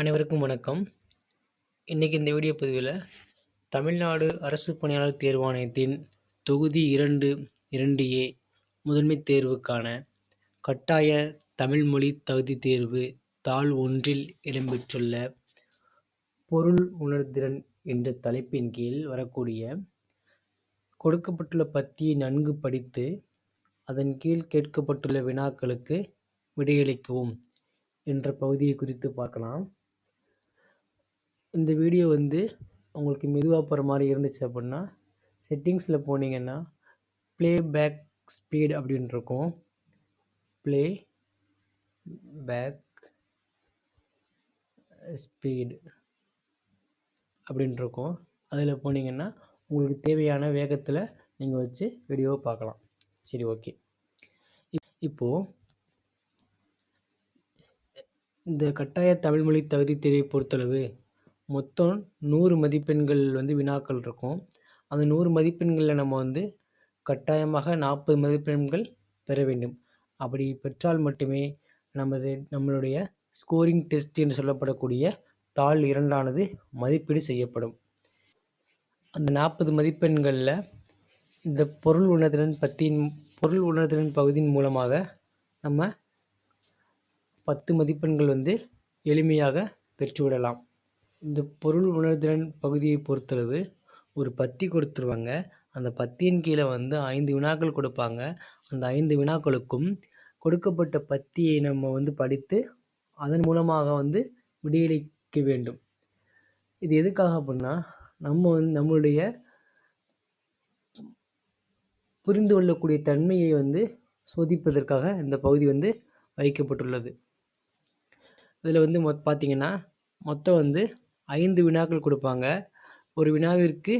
அனைவருக்கும் வணக்கம். இன்றைக்கி இந்த வீடியோ பதிவில் தமிழ்நாடு அரசு பணியாளர் தேர்வாணையத்தின் தொகுதி இரண்டு இரண்டு ஏ முதன்மைத் தேர்வுக்கான கட்டாய தமிழ் மொழி தகுதி தேர்வு தாள் ஒன்றில் இடம்பெற்றுள்ள பொருள் உணர்திறன் என்ற தலைப்பின் கீழ் வரக்கூடிய கொடுக்கப்பட்டுள்ள பத்தியை நன்கு படித்து அதன் கீழ் கேட்கப்பட்டுள்ள வினாக்களுக்கு விடையளிக்கவும் என்ற பகுதியை குறித்து பார்க்கலாம். இந்த வீடியோ வந்து உங்களுக்கு மெதுவாக போகிற மாதிரி இருந்துச்சு அப்படின்னா செட்டிங்ஸில் போனீங்கன்னா ப்ளே பேக் ஸ்பீட் அப்படின்னு இருக்கும். ப்ளே பேக் ஸ்பீடு அப்படின்ட்டு இருக்கும். அதில் போனீங்கன்னா உங்களுக்கு தேவையான வேகத்தில் நீங்கள் வச்சு வீடியோவை பார்க்கலாம். சரி ஓகே இப்போது இந்த கட்டாய தமிழ்மொழி தகுதி தேர்வை பொறுத்தளவு மொத்தம் நூறு மதிப்பெண்கள் வந்து வினாக்கள் இருக்கும். அந்த நூறு மதிப்பெண்களில் நம்ம வந்து கட்டாயமாக நாற்பது மதிப்பெண்கள் பெற வேண்டும். அப்படி பெற்றால் மட்டுமே நமது நம்மளுடைய ஸ்கோரிங் டெஸ்ட் என்று சொல்லப்படக்கூடிய தாள் இரண்டானது மதிப்பீடு செய்யப்படும். அந்த நாற்பது மதிப்பெண்களில் இந்த பொருள் உணர்திறன் பத்தியின் பொருள் உணர்திறன் பகுதியின் மூலமாக நம்ம பத்து மதிப்பெண்கள் வந்து எளிமையாக பெற்றுவிடலாம். இந்த பொருள் உணர்திறன் பகுதியை பொறுத்தளவு ஒரு பத்தி கொடுத்துருவாங்க. அந்த பத்தியின் கீழே வந்து ஐந்து வினாக்கள் கொடுப்பாங்க. அந்த ஐந்து வினாக்களுக்கும் கொடுக்கப்பட்ட பத்தியை நம்ம வந்து படித்து அதன் மூலமாக வந்து விடியளிக்க வேண்டும். இது எதுக்காக அப்படின்னா நம்ம வந்து நம்மளுடைய புரிந்து கொள்ளக்கூடிய தன்மையை வந்து சோதிப்பதற்காக இந்த பகுதி வந்து வைக்கப்பட்டுள்ளது. இதில் வந்து மொ பார்த்தீங்கன்னா மொத்தம் வந்து ஐந்து வினாக்கள் கொடுப்பாங்க. ஒரு வினாவிற்கு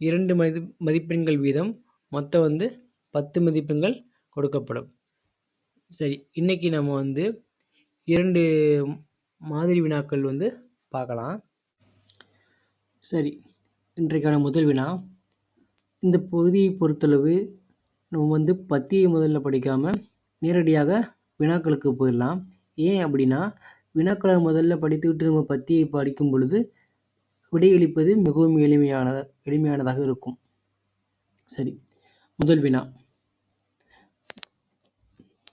இரண்டு மதி மதிப்பெண்கள் வீதம். மொத்தம் வந்து பத்து மதிப்பெண்கள் கொடுக்கப்படும். சரி இன்றைக்கி நம்ம வந்து இரண்டு மாதிரி வினாக்கள் வந்து பார்க்கலாம். சரி இன்றைக்கான முதல் வினா. இந்த பகுதியை பொறுத்தளவு நம்ம வந்து பத்தியை முதல்ல படிக்காமல் நேரடியாக வினாக்களுக்கு போயிடலாம். ஏன் அப்படின்னா வினாக்களை முதல்ல படித்துவிட்டு நம்ம பத்தியை படிக்கும் பொழுது விடையளிப்பது மிகவும் எளிமையான எளிமையானதாக இருக்கும். சரி முதல் வினா.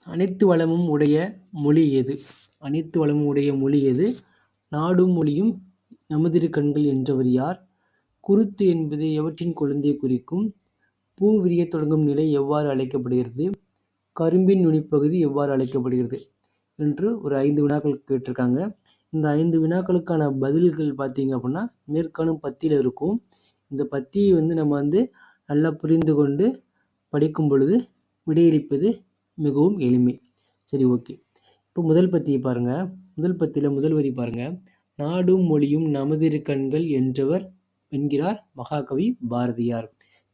அனைத்து வளமும் உடைய மொழி எது? அனைத்து வளமும் உடைய மொழி எது? நாடும் மொழியும் நமதிரு கண்கள் என்றவர் யார்? குருத்து என்பது எவற்றின் குழந்தையை குறிக்கும்? பூ விரிய தொடங்கும் நிலை எவ்வாறு அழைக்கப்படுகிறது? கரும்பின் நுனிப்பகுதி எவ்வாறு அழைக்கப்படுகிறது? என்று ஒரு ஐந்து வினாக்கள் கேட்டிருக்காங்க. இந்த ஐந்து வினாக்களுக்கான பதில்கள் பார்த்தீங்க அப்படின்னா மேற்காணும் பத்தியில் இருக்கும். இந்த பத்தியை வந்து நம்ம வந்து நல்லா புரிந்து கொண்டு படிக்கும் பொழுது விடையளிப்பது மிகவும் எளிமை. சரி ஓகே. இப்போ முதல் பத்தியை பாருங்கள் முதல் பத்தியில் முதல் வரி பாருங்கள் நாடும் மொழியும் நமதிரு கண்கள் என்றவர் என்கிறார் மகாகவி பாரதியார்.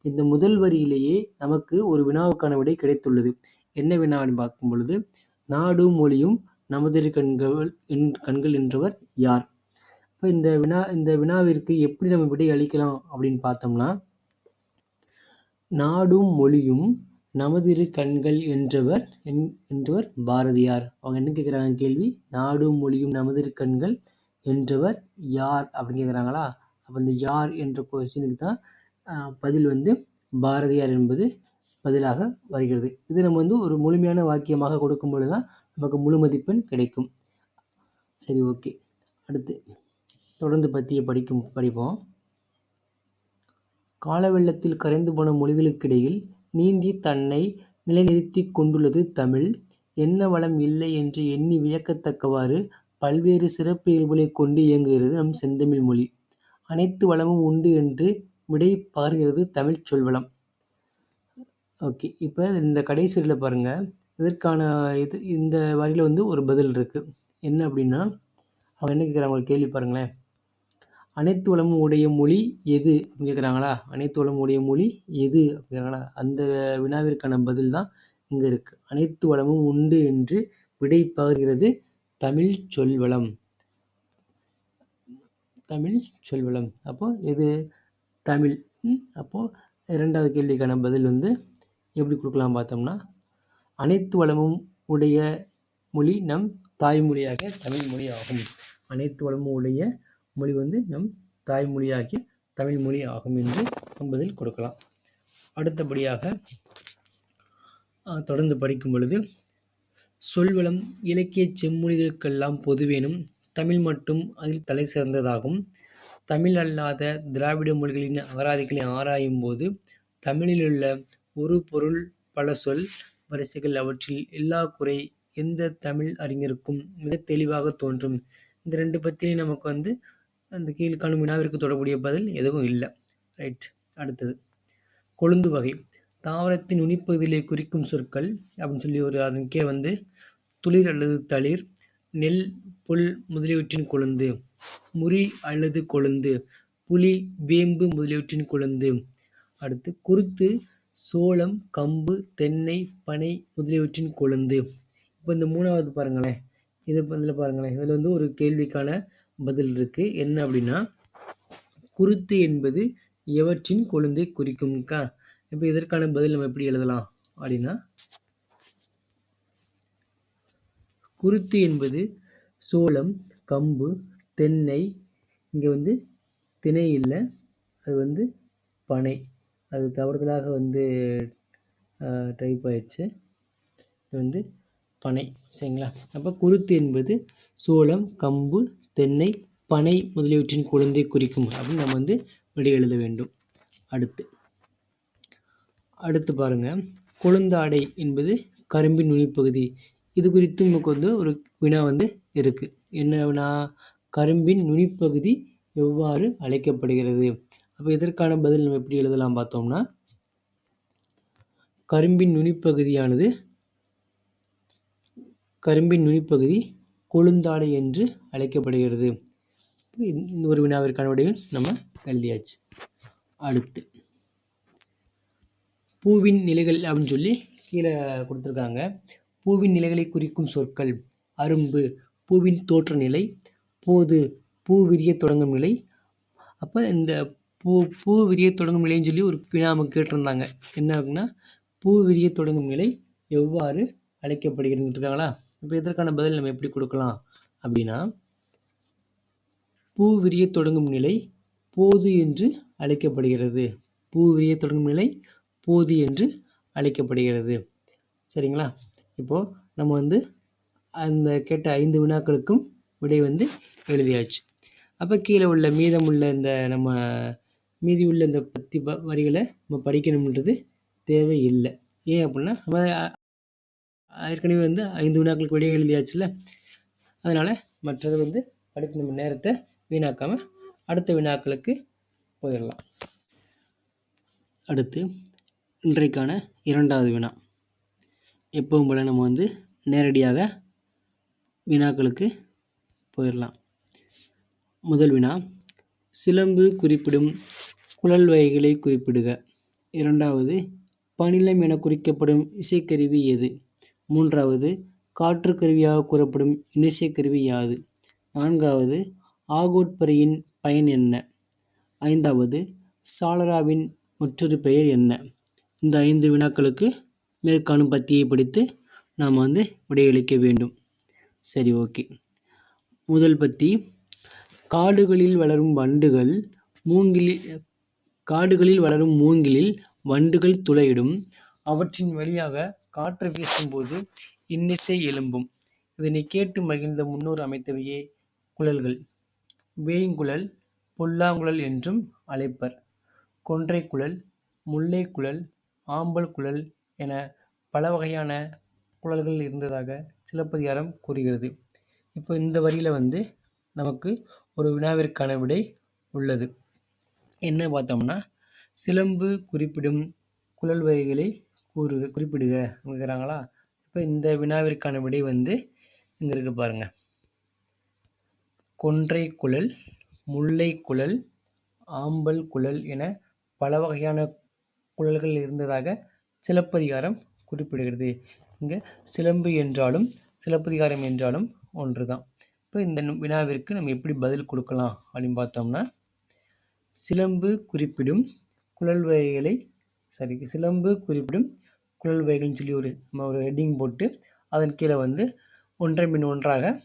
இந்த முதல் வரியிலேயே நமக்கு ஒரு வினாவுக்கான விடை கிடைத்துள்ளது. என்ன வினா பார்க்கும் பொழுது நாடும் மொழியும் நமதிரு கண்கள் என் கண்கள் என்றவர் யார்? இப்போ இந்த வினா இந்த வினாவிற்கு எப்படி நம்ம விடை அளிக்கலாம் அப்படின்னு பார்த்தோம்னா நாடும் மொழியும் நமதிரு கண்கள் என்றவர் என்றவர் பாரதியார். அவங்க என்ன கேட்குறாங்க கேள்வி? நாடும் மொழியும் நமதிரு கண்கள் என்றவர் யார் அப்படின்னு கேட்குறாங்களா அப்போ இந்த யார் என்ற கொஸ்டினுக்கு தான் பதில் வந்து பாரதியார் என்பது பதிலாக வருகிறது. இது நம்ம வந்து ஒரு முழுமையான வாக்கியமாக கொடுக்கும் பொழுது தான் நமக்கு முழு மதிப்பெண் கிடைக்கும். சரி ஓகே. அடுத்து தொடர்ந்து பற்றிய படிக்கும் படிப்போம். கால வெள்ளத்தில் கரைந்து போன மொழிகளுக்கிடையில் நீந்தி தன்னை நிலைநிறுத்தி கொண்டுள்ளது தமிழ். என்ன வளம் இல்லை என்று எண்ணி வியக்கத்தக்கவாறு பல்வேறு சிறப்பு இயல்புகளை கொண்டு இயங்குகிறது நம் செந்தமிழ் மொழி. அனைத்து வளமும் உண்டு என்று விடை பகர்கிறது தமிழ் சொல்வளம். ஓகே. இப்போ இந்த கடைசி வரியில் பாருங்கள் இதற்கான இது இந்த வரியில் வந்து ஒரு பதில் இருக்குது என்ன அப்படின்னா அவங்க என்ன கேட்குறாங்க ஒரு கேள்வி பாருங்களேன். அனைத்து வளமும் உடைய மொழி எது? அப்படின்னு கேட்குறாங்களா அனைத்து வளமும் உடைய மொழி எது? அப்படிங்கிறாங்களா அந்த வினாவிற்கான பதில் தான் இங்கே இருக்குது அனைத்து வளமும் உண்டு என்று விடை பகர்கிறது தமிழ் சொல்வளம். தமிழ் சொல்வளம். அப்போது இது தமிழ். அப்போது இரண்டாவது கேள்விக்கான பதில் வந்து எப்படி கொடுக்கலாம் பார்த்தோம்னா அனைத்து வளமும் உடைய மொழி நம் தாய்மொழியாக தமிழ் மொழி ஆகும் அனைத்து வளமும் உடைய மொழி வந்து நம் தாய்மொழியாகிய தமிழ் மொழி ஆகும் என்று என்பதில் கொடுக்கலாம். அடுத்தபடியாக தொடர்ந்து படிக்கும் பொழுது சொல்வளம் இலக்கிய செம்மொழிகளுக்கெல்லாம் பொதுவேனும் தமிழ் மட்டும் அதில் தலை சிறந்ததாகும். தமிழ் அல்லாத திராவிட மொழிகளின் அகராதிகளை ஆராயும் போது தமிழிலுள்ள ஒரு பொருள் பல சொல் வரிசைகள் அவற்றில் எல்லா குறை எந்த தமிழ் அறிஞருக்கும் மிக தெளிவாக தோன்றும். இந்த ரெண்டு பற்றியும் நமக்கு வந்து அந்த கீழ்காணும் வினாவிற்கு தொடர்புடைய பதில் எதுவும் இல்லை. ரைட் அடுத்தது. கொழுந்து வகை. தாவரத்தின் நுனிப்பகுதியிலே குறிக்கும் சொற்கள் அப்படின்னு சொல்லி ஒரு அதன் கீழே வந்து துளிர் அல்லது தளிர் நெல் புல் முதலியவற்றின் கொழுந்து முறி அல்லது கொழுந்து புலி வேம்பு முதலியவற்றின் கொழுந்து. அடுத்து குருத்து சோளம் கம்பு தென்னை பனை முதலியவற்றின் கொழுந்து. இப்போ இந்த மூணாவது பாருங்களேன். இது இதில் பாருங்களேன். இதில் வந்து ஒரு கேள்விக்கான பதில் இருக்குது என்ன அப்படின்னா குருத்து என்பது எவற்றின் கொழுந்தை குறிக்கும்க்கா இப்போ இதற்கான பதில் நம்ம எப்படி எழுதலாம் அப்படின்னா குருத்து என்பது சோளம் கம்பு தென்னை. இங்கே வந்து திணை இல்லை அது வந்து பனை. அது தவறுதலாக வந்து டைப் ஆயிடுச்சு. இது வந்து பனை சரிங்களா? அப்போ குருத்து என்பது சோளம் கம்பு தென்னை பனை முதலியவற்றின் குழந்தை குறிக்கும் அப்படின்னு நம்ம வந்து விடை எழுத வேண்டும். அடுத்து அடுத்து பாருங்கள் கொழுந்தாடை என்பது கரும்பின் நுனிப்பகுதி. இது குறித்து நமக்கு வந்து ஒரு வினா வந்து இருக்குது என்ன வினா கரும்பின் நுனிப்பகுதி எவ்வாறு அழைக்கப்படுகிறது? அப்போ இதற்கான பதில் நம்ம எப்படி எழுதலாம் பார்த்தோம்னா கரும்பின் நுனிப்பகுதியானது கரும்பின் நுனிப்பகுதி கொழுந்தாடை என்று அழைக்கப்படுகிறது. இந்த ஒரு வினாவிற்கான விடையில் நம்ம எழுதியாச்சு. அடுத்து பூவின் நிலைகள் அப்படின்னு சொல்லி கீழே கொடுத்துருக்காங்க. பூவின் நிலைகளை குறிக்கும் சொற்கள் அரும்பு பூவின் தோற்ற நிலை போது பூ விரிய தொடங்கும் நிலை. அப்போ இந்த பூ பூ விரிய தொடங்கும் நிலைன்னு சொல்லி ஒரு வினாம கேட்டிருந்தாங்க. என்ன அப்படின்னா பூ விரிய தொடங்கும் நிலை எவ்வாறு அழைக்கப்படுகிறது இருக்காங்களா இப்போ இதற்கான பதில் நம்ம எப்படி கொடுக்கலாம் அப்படின்னா பூ விரிய தொடங்கும் நிலை போது என்று அழைக்கப்படுகிறது. பூ விரிய தொடங்கும் நிலை போது என்று அழைக்கப்படுகிறது. சரிங்களா? இப்போது நம்ம வந்து அந்த கேட்ட ஐந்து வினாக்களுக்கும் விடை வந்து எழுதியாச்சு. அப்போ கீழே உள்ள மீதம் உள்ள இந்த நம்ம மீதி உள்ள இந்த பத்தி வரிகளை நம்ம படிக்கணும்ன்றது தேவையில்லை. ஏன் அப்படின்னா நம்ம ஏற்கனவே வந்து ஐந்து வினாக்களுக்கு வெளியே எழுதியாச்சுல்ல? அதனால் மற்றது வந்து படிப்பு நம்ம நேரத்தை வீணாக்காமல் அடுத்த வினாக்களுக்கு போயிடலாம். அடுத்து இன்றைக்கான இரண்டாவது வினா. எப்பவும் போல் நம்ம வந்து நேரடியாக வினாக்களுக்கு போயிடலாம். முதல் வினா சிலம்பு குறிப்பிடும் குழல் வகைகளை குறிப்பிடுக. இரண்டாவது பணிலம் என குறிக்கப்படும் இசைக்கருவி எது? மூன்றாவது காற்று கருவியாக கூறப்படும் இசைக்கருவி யாது? நான்காவது ஆகோட்பரியின் பயன் என்ன? ஐந்தாவது சாலராவின் மற்றொரு பெயர் என்ன? இந்த ஐந்து வினாக்களுக்கு மேற்காணும் பத்தியை படித்து நாம் வந்து விடையளிக்க வேண்டும். சரி ஓகே. முதல் பத்தி காடுகளில் வளரும் வண்டுகள் மூங்கில் காடுகளில் வளரும் மூங்கிலில் வண்டுகள் துளையிடும். அவற்றின் வழியாக காற்று வீசும்போது இன்னிசை எழும்பும். இதனை கேட்டு மகிழ்ந்த முன்னோர் அமைத்தவையே குழல்கள். வேய்ங்குழல் புல்லாங்குழல் என்றும் அழைப்பர். கொன்றைக்குழல் முல்லைக்குழல் ஆம்பல் குழல் என பல வகையான குழல்கள் இருந்ததாக சிலப்பதிகாரம் கூறுகிறது. இப்போ இந்த வரியில் வந்து நமக்கு ஒரு வினாவிற்கான விடை உள்ளது. என்ன பார்த்தோம்னா சிலம்பு குறிப்பிடும் குழல் வகைகளை கூறு குறிப்பிடுக. அப்படிங்கிறாங்களா இப்போ இந்த வினாவிற்கான விடை வந்து இங்கே இருக்குது பாருங்கள் கொன்றை குழல் முல்லை குழல் ஆம்பல் குழல் என பல வகையான குழல்கள் இருந்ததாக சிலப்பதிகாரம் குறிப்பிடுகிறது. இங்கே சிலம்பு என்றாலும் சிலப்பதிகாரம் என்றாலும் ஒன்று தான் இப்போ இந்த வினாவிற்கு நம்ம எப்படி பதில் கொடுக்கலாம் அப்படின்னு பார்த்தோம்னா சிலம்பு குறிப்பிடும் குழல் வகைகளை சரி சிலம்பு குறிப்பிடும் குழல் வகைகள்னு சொல்லி ஒரு நம்ம ஒரு ஹெட்டிங் போட்டு அதன் கீழே வந்து ஒன்றை மின் ஒன்றாக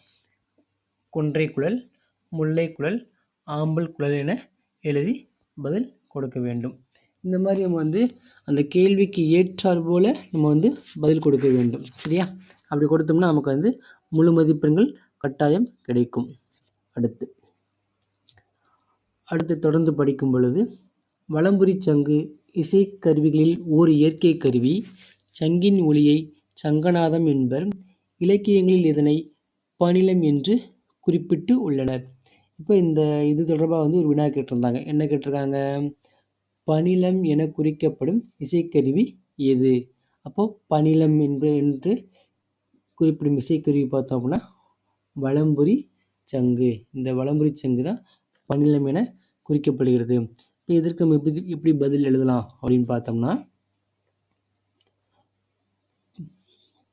கொன்றை குழல் முல்லை குழல் ஆம்பல் குழல் என எழுதி பதில் கொடுக்க வேண்டும். இந்த மாதிரி நம்ம வந்து அந்த கேள்விக்கு ஏற்றாற் போல் நம்ம வந்து பதில் கொடுக்க வேண்டும். சரியா? அப்படி கொடுத்தோம்னா நமக்கு வந்து முழு மதிப்பெண்கள் கட்டாயம் கிடைக்கும். அடுத்து. அடுத்து தொடர்ந்து படிக்கும் பொழுது வலம்புரி சங்கு இசைக்கருவிகளில் ஓர் இயற்கை கருவி சங்கின் ஒலியை சங்கநாதம் என்பர் இலக்கியங்களில் இதனை பணிலம் என்று குறிப்பிட்டு உள்ளனர். இப்போ இந்த இது தொடர்பாக வந்து ஒரு வினா கேட்டிருந்தாங்க. என்ன கேட்டிருக்காங்க? பணிலம் என குறிக்கப்படும் இசைக்கருவி எது? அப்போது பணிலம் என்று என்று குறிப்பிடும் இசைக்கருவி பார்த்தோம் அப்படின்னா வலம்புரி சங்கு. இந்த வலம்புரி சங்கு தான் பணிலம் என குறிக்கப்படுகிறது. இப்போ இதற்கு நம்ம எப்படி எப்படி பதில் எழுதலாம் அப்படின்னு பார்த்தோம்னா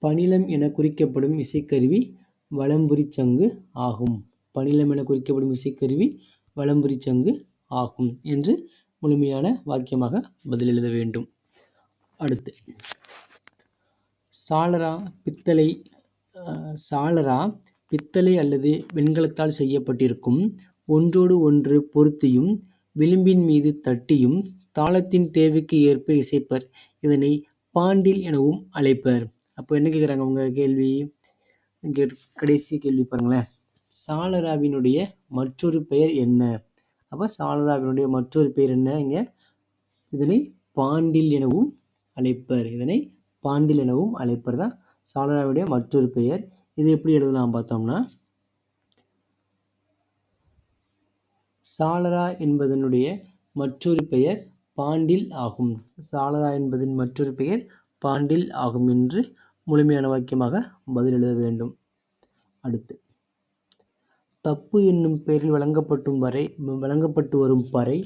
பணிலம் என குறிக்கப்படும் இசைக்கருவி வலம்புரி சங்கு ஆகும். பணிலம் என குறிக்கப்படும் இசைக்கருவி வலம்புரி சங்கு ஆகும் என்று முழுமையான வாக்கியமாக பதில் எழுத வேண்டும். அடுத்து சாளரா பித்தளை சாலரா பித்தளை அல்லது வெண்கலத்தால் செய்யப்பட்டிருக்கும் ஒன்றோடு ஒன்று பொருத்தியும் விளிம்பின் மீது தட்டியும் தாளத்தின் தேவைக்கு ஏற்ப இசைப்பர். இதனை பாண்டில் எனவும் அழைப்பர். அப்போ என்ன கேட்குறாங்க உங்கள் கேள்வி? இங்கே கடைசி கேள்வி பாருங்களேன். சாலராவினுடைய மற்றொரு பெயர் என்ன? அப்போ சாலராவினுடைய மற்றொரு பெயர் என்ன? இங்கே இதனை பாண்டில் எனவும் அழைப்பர். இதனை பாண்டில் எனவும் அழைப்பர் தான் சாளராவுடைய மற்றொரு பெயர். இது எப்படி எழுதலாம் பார்த்தோம்னா சாளரா என்பதனுடைய மற்றொரு பெயர் பாண்டில் ஆகும். சாளரா என்பதின் மற்றொரு பெயர் பாண்டில் ஆகும் என்று முழுமையான வாக்கியமாக பதில் எழுத வேண்டும். அடுத்து தப்பு என்னும் பெயரில் வழங்கப்பட்டும் வரை வழங்கப்பட்டு வரும் பறை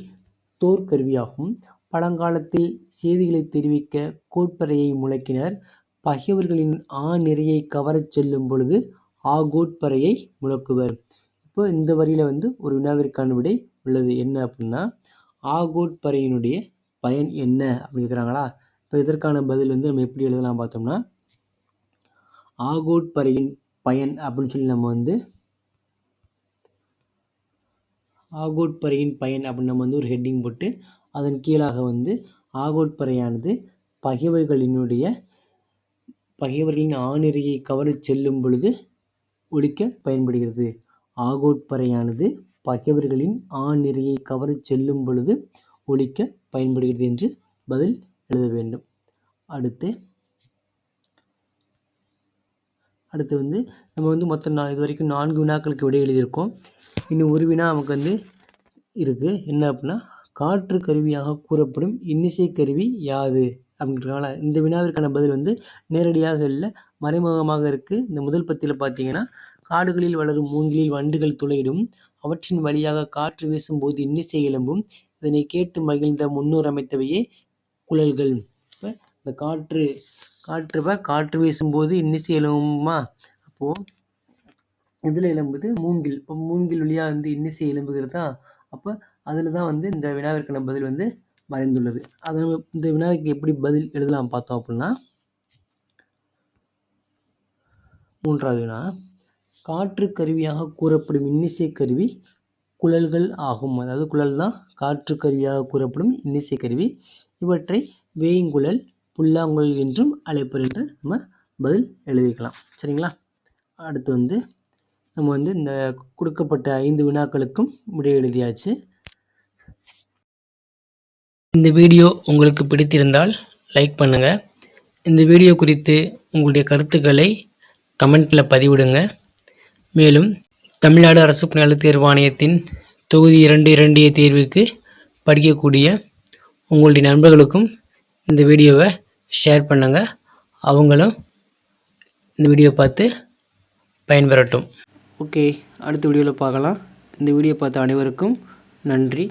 தோற்கருவியாகும். பழங்காலத்தில் செய்திகளை தெரிவிக்க கோட்பறையை முழக்கினர். பகைவர்களின் ஆ நிறையை கவரச் செல்லும் பொழுது ஆ கோட்பறையை முழக்குவர். இப்போ இந்த வரியில் வந்து ஒரு வினாவிற்கான விடை உள்ளது. என்ன அப்படின்னா ஆகோட்பறையினுடைய பயன் என்ன? அப்படின்னு கேட்குறாங்களா இப்போ இதற்கான பதில் வந்து நம்ம எப்படி எழுதலாம் பார்த்தோம்னா ஆகோட்பறையின் பயன் அப்படின்னு சொல்லி நம்ம வந்து ஆகோட்பறையின் பயன் அப்படின்னு நம்ம வந்து ஒரு ஹெட்டிங் போட்டு அதன் கீழாக வந்து ஆகோட்பறையானது பகைவர்களினுடைய பகைவர்களின் ஆணிரையை கவரச் செல்லும் பொழுது ஒழிக்க பயன்படுகிறது. ஆகோட்பறையானது பகைவர்களின் ஆணிரையை கவரச் செல்லும் பொழுது ஒழிக்க பயன்படுகிறது என்று பதில் எழுத வேண்டும். அடுத்து அடுத்து வந்து நம்ம வந்து மொத்தம் நான் இது வரைக்கும் நான்கு வினாக்களுக்கு விடை எழுதியிருக்கோம். இன்னும் ஒரு வினா நமக்கு வந்து இருக்குது என்ன அப்படின்னா காற்று கருவியாக கூறப்படும் இன்னிசை கருவி யாது? அப்படின்றதுனால இந்த வினாவிற்கான பதில் வந்து நேரடியாக இல்லை மறைமுகமாக இருக்குது இந்த முதல் பத்தியில் பார்த்தீங்கன்னா காடுகளில் வளரும் மூங்கிலில் வண்டுகள் துளையிடும். அவற்றின் வழியாக காற்று வீசும்போது இன்னிசை எழும்பும். இதனை கேட்டு மகிழ்ந்த முன்னோர் அமைத்தவையே குழல்கள். இப்போ இந்த காற்று காற்று காற்று வீசும்போது இன்னிசை எழும்புமா? அப்போது இதில் எழும்புது? மூங்கில். இப்போ மூங்கில் வழியாக வந்து இன்னிசை எழும்புகிறதா? அப்போ அதில் தான் வந்து இந்த வினாவிற்கான பதில் வந்து மறைந்துள்ளது. அதை இந்த வினாவுக்கு எப்படி பதில் எழுதலாம் பார்த்தோம் அப்படின்னா மூன்றாவது வினா. காற்று கருவியாக கூறப்படும் இன்னிசை கருவி குழல்கள் ஆகும். அதாவது குழல் தான் காற்று கருவியாக கூறப்படும் இன்னிசை கருவி இவற்றை வேய்ங்குழல் புல்லாங்குழல் என்றும் அழைப்பர் என்று நம்ம பதில் எழுதிக்கலாம். சரிங்களா? அடுத்து வந்து நம்ம வந்து இந்த கொடுக்கப்பட்ட ஐந்து வினாக்களுக்கும் விடை எழுதியாச்சு. இந்த வீடியோ உங்களுக்கு பிடித்திருந்தால் லைக் பண்ணுங்கள் இந்த வீடியோ குறித்து உங்களுடைய கருத்துக்களை கமெண்ட்டில் பதிவிடுங்க. மேலும் தமிழ்நாடு அரசு பணியாளர் தேர்வாணையத்தின் தொகுதி இரண்டு இரண்டிய தேர்வுக்கு படிக்கக்கூடிய உங்களுடைய நண்பர்களுக்கும் இந்த வீடியோவை ஷேர் பண்ணுங்கள் அவங்களும் இந்த வீடியோ பார்த்து பயன்பெறட்டும். ஓகே அடுத்த வீடியோவில் பார்க்கலாம். இந்த வீடியோ பார்த்த அனைவருக்கும் நன்றி.